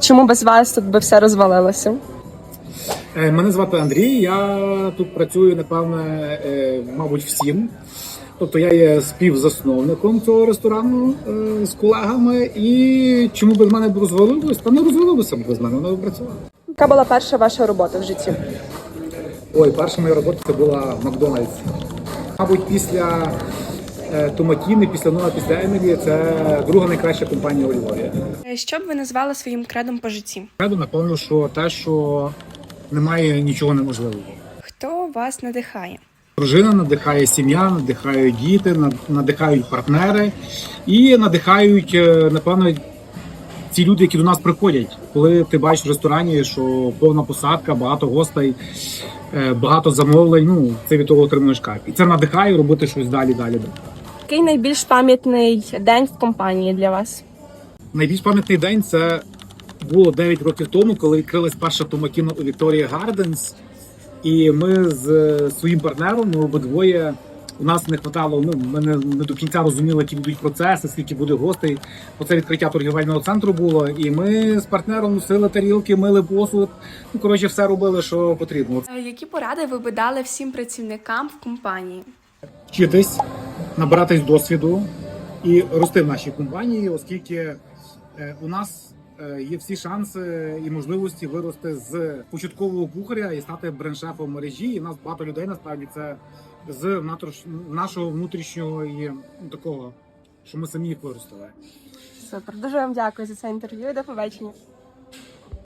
Чому без вас тут би все розвалилося? Е, Мене звати Андрій. Я тут працюю, напевне, е, мабуть, всім. Тобто я є співзасновником цього ресторану е, з колегами. І чому без мене б розвалилось? Та не розвалилося б без мене, воно б працювало. Яка була перша ваша робота в житті? Ой, перша моя робота це була в Макдональдс. Мабуть, після Томатіни, після Нова, після Емілі це друга найкраща компанія у Львові. Що б ви назвали своїм кредом по житті? Раду, напевно, що те, що немає нічого неможливого. Хто вас надихає? Дружина надихає сім'я, надихають діти, над- надихають партнери і надихають, е, напевно, ці люди, які до нас приходять. Коли ти бачиш в ресторані, що повна посадка, багато гостей, е, багато замовлень, ну це від того отримуєш кайф. І це надихає робити щось далі, далі. далі. Який найбільш пам'ятний день в компанії для вас? Найбільш пам'ятний день це було 9 років тому, коли відкрилась перша томакіна у Вікторія Гарденс. І ми з е, своїм партнером, ми обидвоє. У нас не хватало, ну ми не, не до кінця розуміли, які будуть процеси, скільки буде гостей. Оце відкриття торгівельного центру було. І ми з партнером носили тарілки, мили посуд. Ну коротше, все робили, що потрібно. Е, Які поради ви би дали всім працівникам в компанії? Вчитись, набиратись досвіду і рости в нашій компанії, оскільки е, у нас е, є всі шанси і можливості вирости з початкового кухаря і стати бренд-шефом мережі. І нас багато людей насправді це з нашого внутрішнього і такого, що ми самі їх виростили. Супер. Дуже вам дякую за це інтерв'ю. До побачення.